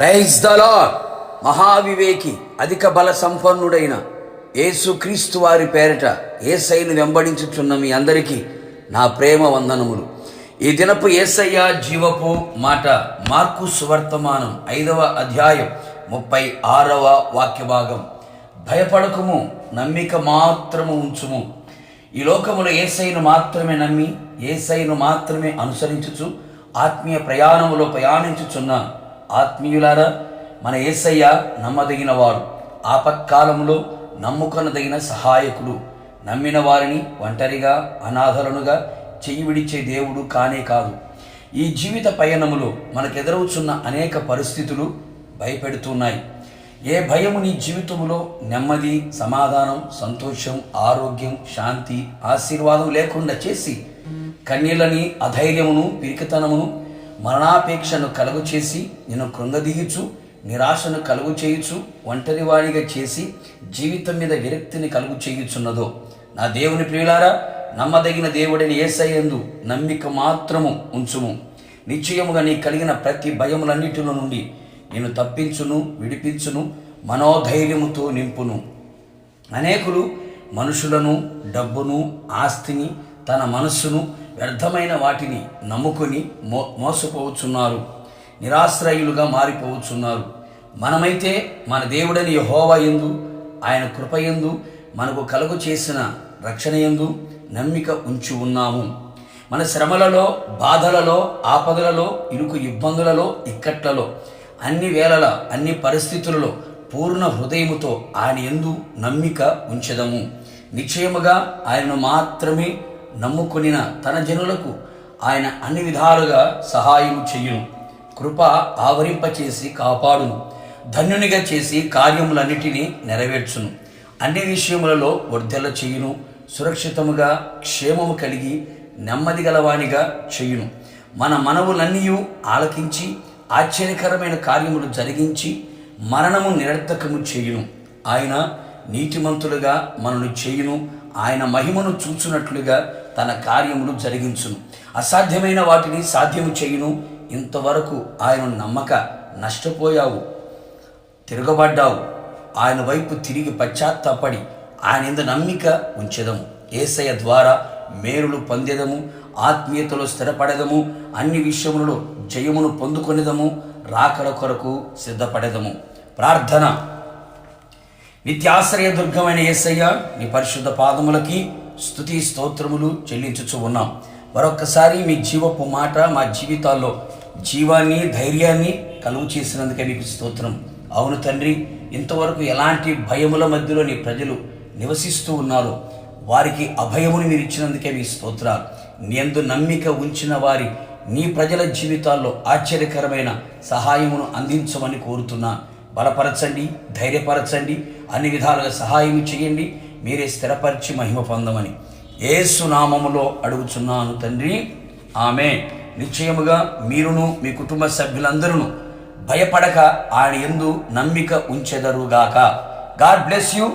Praise దలా మహావివేకి అధిక బల సంపన్నుడైన యేసుక్రీస్తు వారి పేరిట ఏసైను వెంబడించుచున్న మీ అందరికీ నా ప్రేమ వందనములు. ఈ దినపు ఏసయ్య జీవపు మాట మార్కు సువర్తమానం ఐదవ అధ్యాయం ముప్పై ఆరవ వాక్య భాగం భయపడకము నమ్మిక మాత్రము ఉంచుము. ఈ లోకములో ఏసైను మాత్రమే నమ్మి ఏసైను మాత్రమే అనుసరించుచు ఆత్మీయ ప్రయాణములో ప్రయాణించుచున్న ఆత్మీయులారా మన ఏసయ్య నమ్మదగినవాడు ఆపత్కాలంలో నమ్ముకొనదగిన సహాయకుడు నమ్మిన వారిని ఒంటరిగా అనాథలనుగా చెయ్యి విడిచే దేవుడు కానే కాదు. ఈ జీవిత పయనములో మనకెదురవుచున్న అనేక పరిస్థితులు భయపెడుతున్నాయి. ఏ భయము నీ జీవితంలో నెమ్మది సమాధానం సంతోషం ఆరోగ్యం శాంతి ఆశీర్వాదం లేకుండా చేసి కన్నీళ్ళని అధైర్యమును పిరికితనమును మరణాపేక్షను కలుగు చేసి నిన్ను కృంగదీయుచు నిరాశను కలుగు చేయుచు ఒంటరి వాడిగా చేసి జీవితం మీద విరక్తిని కలుగు చేయుచున్నదో. నా దేవుని ప్రియులారా నమ్మదగిన దేవుడిని ఏసయ్యందు నమ్మిక మాత్రము ఉంచుము. నిశ్చయముగా నీ కలిగిన ప్రతి భయములన్నిటిలో నుండి నేను తప్పించును విడిపించును మనోధైర్యముతో నింపును. అనేకులు మనుషులను డబ్బును ఆస్తిని తన మనస్సును వ్యర్థమైన వాటిని నమ్ముకొని మో మోసపోవచ్చున్నారు నిరాశ్రయులుగా మారిపోవచ్చున్నారు. మనమైతే మన దేవుడని యహోవా ఎందు ఆయన కృప ఎందు మనకు కలుగు చేసిన రక్షణ ఎందు నమ్మిక ఉంచి ఉన్నాము. మన శ్రమలలో బాధలలో ఆపదలలో ఇరుకు ఇబ్బందులలో ఇక్కట్లలో అన్ని వేళల అన్ని పరిస్థితులలో పూర్ణ హృదయముతో ఆయన ఎందు నమ్మిక ఉంచదము. నిశ్చయముగా ఆయనను మాత్రమే నమ్ముకొనిన తన జనులకు ఆయన అన్ని విధాలుగా సహాయం చెయ్యును కృప ఆవరింపచేసి కాపాడును. ధన్యునిగా చేసి కార్యములన్నిటినీ నెరవేర్చును. అన్ని విషయములలో వర్ధల చేయును. సురక్షితముగా క్షేమము కలిగి నెమ్మది గలవానిగా చేయును. మన మనవులన్నీ ఆలకించి ఆశ్చర్యకరమైన కార్యములు జరిగించి మరణము నిరర్థకము చేయును. ఆయన నీతిమంతులుగా మనను చేయును. ఆయన మహిమను చూచున్నట్లుగా తన కార్యములు జరిగించును. అసాధ్యమైన వాటిని సాధ్యము చేయును. ఇంతవరకు ఆయన నమ్మక నష్టపోయావు. తిరగబడ్డావు. ఆయన వైపు తిరిగి పశ్చాత్తాపడి ఆయన ఎందు నమ్మిక ఉంచెదము. ఏసయ ద్వారా మేలులు పొందేదము. ఆత్మీయతలో స్థిరపడదము. అన్ని విషయములలో జయమును పొందుకొనిదము. రాకడ కొరకు సిద్ధపడేదము. ప్రార్థన. నిత్యాశ్రయ దుర్గమైన ఏసయ్య నీ పరిశుద్ధ పాదములకి స్థుతి స్తోత్రములు చెల్లించుచు ఉన్నాం. మరొకసారి మీ జీవపు మాట మా జీవితాల్లో జీవాన్ని ధైర్యాన్ని కలుగు చేసినందుకే మీకు స్తోత్రం. అవును తండ్రి ఇంతవరకు ఎలాంటి భయముల మధ్యలో నీ ప్రజలు నివసిస్తూ ఉన్నారు వారికి అభయముని మీరు ఇచ్చినందుకే మీ స్తోత్రాలు. నీ నమ్మిక ఉంచిన వారి నీ ప్రజల జీవితాల్లో ఆశ్చర్యకరమైన సహాయమును అందించమని కోరుతున్నా. బలపరచండి ధైర్యపరచండి అన్ని విధాలుగా సహాయం చేయండి మీరే స్థిరపరిచి మహిమ పొందమని ఏసు నామములో అడుగుచున్నాను తండ్రి. ఆమె నిశ్చయముగా మీరును మీ కుటుంబ సభ్యులందరూ భయపడక ఆయన ఎందు నమ్మిక ఉంచెదరుగాక. God bless you.